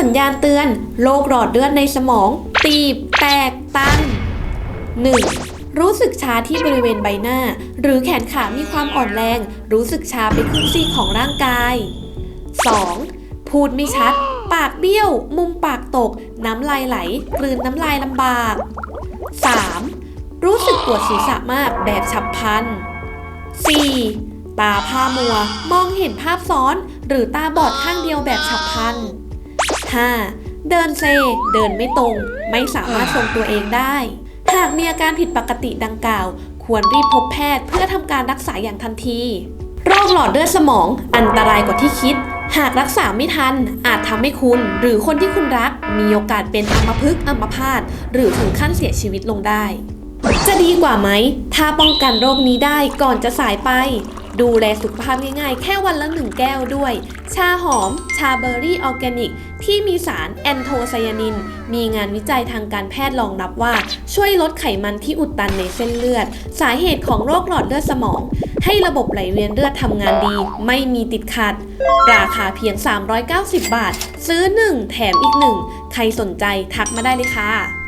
สัญญาณเตือนโรคหลอดเลือดในสมอง ตีบ แตก ตัน 1. รู้สึกชาที่บริเวณใบหน้า หรือแขนขามีความอ่อนแรง รู้สึกชาไปครึ่งซีกของร่างกาย 2. พูดไม่ชัด ปากเบี้ยว มุมปากตก น้ำลายไหล กลืนน้ำลายลำบาก 3. รู้สึกปวดศีรษะมากแบบฉับพลัน 4. ตาผ้ามัว มองเห็นภาพซ้อน หรือตาบอดข้างเดียวแบบฉับพลัน 5. เดินเซ เดินไม่ตรง ไม่สามารถทรงตัวเองได้ หากมีอาการผิดปกติดังกล่าว ควรรีบพบแพทย์เพื่อทำการรักษาอย่างทันที โรคหลอดเลือดสมองอันตรายกว่าที่คิด หากรักษาไม่ทัน อาจทำให้คุณ หรือคนที่คุณรัก มีโอกาสเป็นอัมพฤกษ์อัมพาตหรือถึงขั้นเสียชีวิตลงได้จะดีกว่าไหม ถ้าป้องกันโรคนี้ได้ก่อนจะสายไป ดูแลสุขภาพง่ายๆ แค่วันละหนึ่งแก้วด้วย ชาหอม ชาเบอร์รี่ออร์แกนิก ที่มีสารแอนโทไซยานิน มีงานวิจัยทางการแพทย์รองรับว่า ช่วยลดไขมันที่อุดตันในเส้นเลือด สาเหตุของโรคหลอดเลือดสมอง ให้ระบบไหลเวียนเลือดทำงานดี ไม่มีติดขัด ราคาเพียง 390 บาท ซื้อ 1 แถมอีก 1 ใครสนใจทักมาได้เลยค่ะ